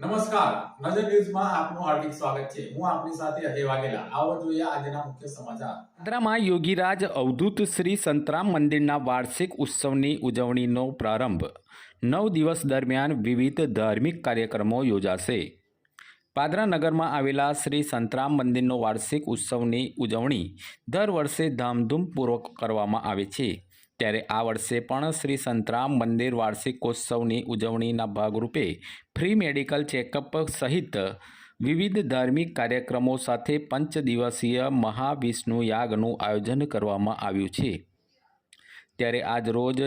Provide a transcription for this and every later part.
નમસ્કાર. નજર ન્યૂઝમાં આપનું હાર્દિક સ્વાગત છે. હું આપની સાથે અજય વાઘેલા. આવો જોઈએ આજના મુખ્ય સમાચાર. પાદરામાં યોગીરાજ અવધૂત શ્રી સંતરામ મંદિરના વાર્ષિક ઉત્સવની ઉજવણીનો પ્રારંભ. નવ દિવસ દરમિયાન વિવિધ ધાર્મિક કાર્યક્રમો યોજાશે. પાદરા નગરમાં આવેલા શ્રી સંતરામ મંદિરનો વાર્ષિક ઉત્સવની ઉજવણી દર વર્ષે ધામધૂમપૂર્વક કરવામાં આવે છે. ત્યારે આ વર્ષે પણ શ્રી સંતરામ મંદિર વાર્ષિકોત્સવની ઉજવણીના ભાગરૂપે ફ્રી મેડિકલ ચેકઅપ સહિત વિવિધ ધાર્મિક કાર્યક્રમો સાથે પંચ દિવસીય મહાવિષ્ણુ યાગનું આયોજન કરવામાં આવ્યું છે. ત્યારે આજ રોજ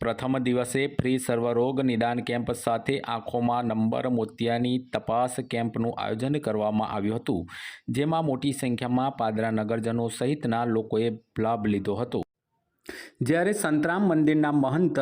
પ્રથમ દિવસે ફ્રી સર્વરોગ નિદાન કેમ્પ સાથે આંખોમાં નંબર મોતિયાની તપાસ કેમ્પનું આયોજન કરવામાં આવ્યું હતું, જેમાં મોટી સંખ્યામાં પાદરા નગરજનો સહિતના લોકોએ લાભ લીધો હતો. જ્યારે સંતરામ મંદિરના મહંત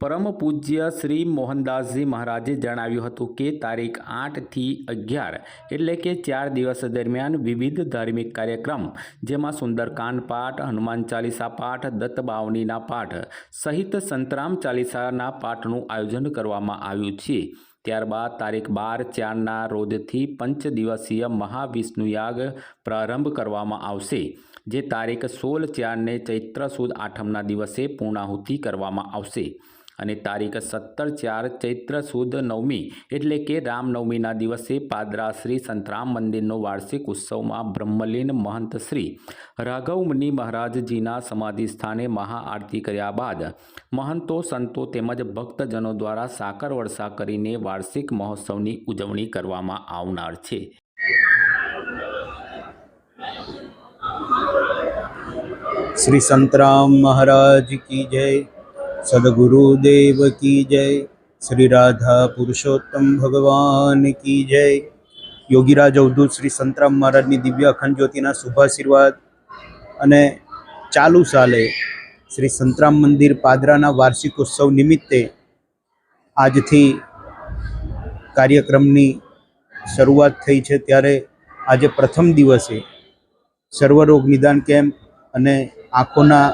પરમ પૂજ્ય શ્રી મોહનદાસજી મહારાજે જણાવ્યું હતું કે તારીખ આઠથી અગિયાર એટલે કે ચાર દિવસ દરમિયાન વિવિધ ધાર્મિક કાર્યક્રમ, જેમાં સુંદરકાંડ પાઠ, હનુમાન ચાલીસા પાઠ, દત્ત બાવનીના પાઠ સહિત સંતરામ ચાલીસાના પાઠનું આયોજન કરવામાં આવ્યું છે. ત્યારબાદ તારીખ બાર ચારના રોજથી પંચ દિવસીય મહાવિષ્ણુ યાગ પ્રારંભ કરવામાં આવશે. જે તારીખ સોળ ચારને ચૈત્ર સુદ આઠમના દિવસે પૂર્ણાહુતિ કરવામાં આવશે. અને તારીખ સત્તર ચાર ચૈત્ર સુદ નવમી એટલે કે રામનવમીના દિવસે પાદરા શ્રી સંતરામ મંદિરનો વાર્ષિક ઉત્સવમાં બ્રહ્મલીન મહંત શ્રી રાઘવમુનિ મહારાજજીના સમાધિ સ્થાને મહાઆરતી કર્યા બાદ મહંતો, સંતો તેમજ ભક્તજનો દ્વારા સાકર વર્ષા કરીને વાર્ષિક મહોત્સવની ઉજવણી કરવામાં આવનાર છે. શ્રી સંતરામ મહારાજ કી જય સદગુરુદેવ કી જય, શ્રી રાધા પુરુષોત્તમ ભગવાન કી જય. યોગીરાજ અવધૂત શ્રી સંતરામ મહારાજની દિવ્ય અખંડ જ્યોતિના શુભાશીર્વાદ અને ચાલુ સાલે શ્રી સંતરામ મંદિર પાદરાના વાર્ષિક ઉત્સવ નિમિત્તે આજથી કાર્યક્રમની શરૂઆત થઈ છે. ત્યારે આજે પ્રથમ દિવસે સર્વરોગ નિદાન કેમ્પ અને આંખોના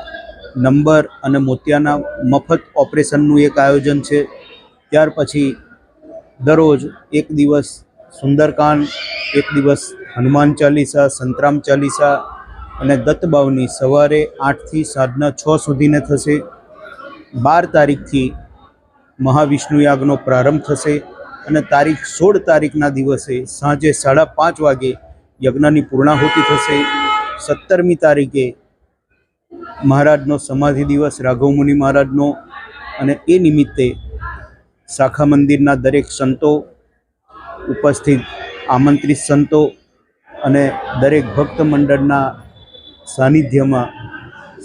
નંબર અને મોતિયાના મફત ઓપરેશનનું એક આયોજન છે. ત્યાર પછી દરરોજ એક દિવસ સુંદરકાંડ, એક દિવસ હનુમાન ચાલીસા, સંતરામ ચાલીસા અને દત્તબાવની સવારે આઠથી સાંજના છ સુધીને થશે. બાર તારીખથી મહાવિષ્ણુ યાગનો પ્રારંભ થશે અને તારીખ સોળ તારીખના દિવસે સાંજે સાડા પાંચ વાગે યજ્ઞની પૂર્ણાહુતિ થશે. સત્તરમી તારીખે મહારાજનો સમાધિ દિવસ, રાઘવ મુનિ મહારાજનો અને એ નિમિત્તે શાખા મંદિરના દરેક સંતો ઉપસ્થિત, આમંત્રિત સંતો અને દરેક ભક્ત મંડળના સાનિધ્યમાં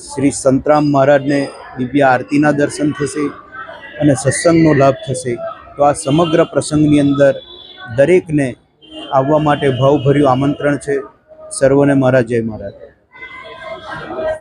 શ્રી સંતરામ મહારાજને દિવ્ય આરતીના દર્શન થશે અને સત્સંગનો લાભ થશે. તો આ સમગ્ર પ્રસંગની અંદર દરેકને આવવા માટે ભાવભર્યું આમંત્રણ છે. સર્વને મારા જય મહારાજ.